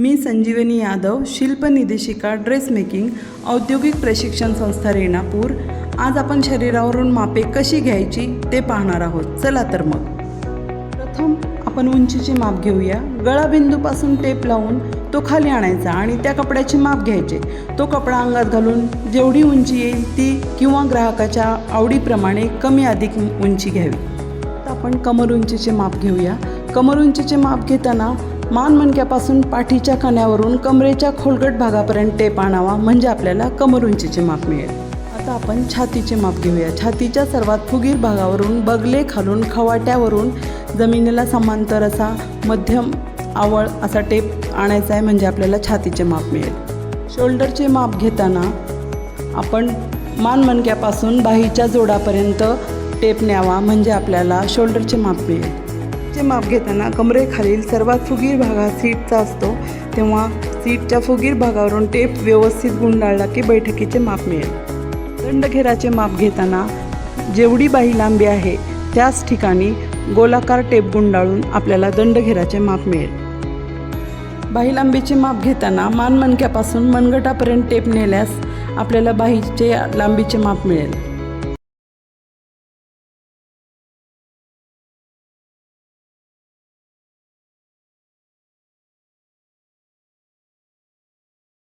मी संजीवनी यादव शिल्प निदेशिका dress making औद्योगिक प्रशिक्षण संस्था रेणापूर. आज आपण शरीरावरून मापे कशी घ्यायची ते पाहणार आहोत. चला तर मग. प्रथम आपण उंचीचे माप घेऊया. गळाबिंदूपासून टेप लावून तो खाली आणायचा आणि त्या कपड्याचे माप घ्यायचे. तो कपडा अंगात घालून जेवढी उंची येईल ती किंवा ग्राहकाच्या आवडीप्रमाणे कमी अधिक उंची घ्यावी. आपण कमर उंचीचे माप घेऊया. कमर उंचीचे माप घेताना मानमणक्यापासून पाठीच्या कण्यावरून कमरेच्या खोलगट भागापर्यंत टेप आणावा म्हणजे आपल्याला कमर उंचीचे माप मिळेल. आता आपण छातीचे माप घेऊया. छातीच्या सर्वात फुगीर भागावरून बगले खालून खवाट्यावरून जमिनीला समांतर असा मध्यम आवळ असा टेप आणायचा आहे म्हणजे आपल्याला छातीचे माप मिळेल. शोल्डरचे माप घेताना आपण मानमणक्यापासून बाहीच्या जोडापर्यंत टेप न्यावा म्हणजे आपल्याला शोल्डरचे माप मिळेल. चे माप घेताना कमरेखालील सर्वात फुगीर भाग हा सीटचा असतो तेव्हा सीटच्या फुगीर भागावरून टेप व्यवस्थित गुंडाळला की बैठकीचे माप मिळेल. दंडघेराचे माप घेताना जेवढी बाही लांबी आहे त्याच ठिकाणी गोलाकार टेप गुंडाळून आपल्याला दंडघेराचे माप मिळेल. बाही लांबीचे माप घेताना मानमणक्यापासून मनगटापर्यंत टेप नेल्यास आपल्याला बाहीचे लांबीचे माप मिळेल.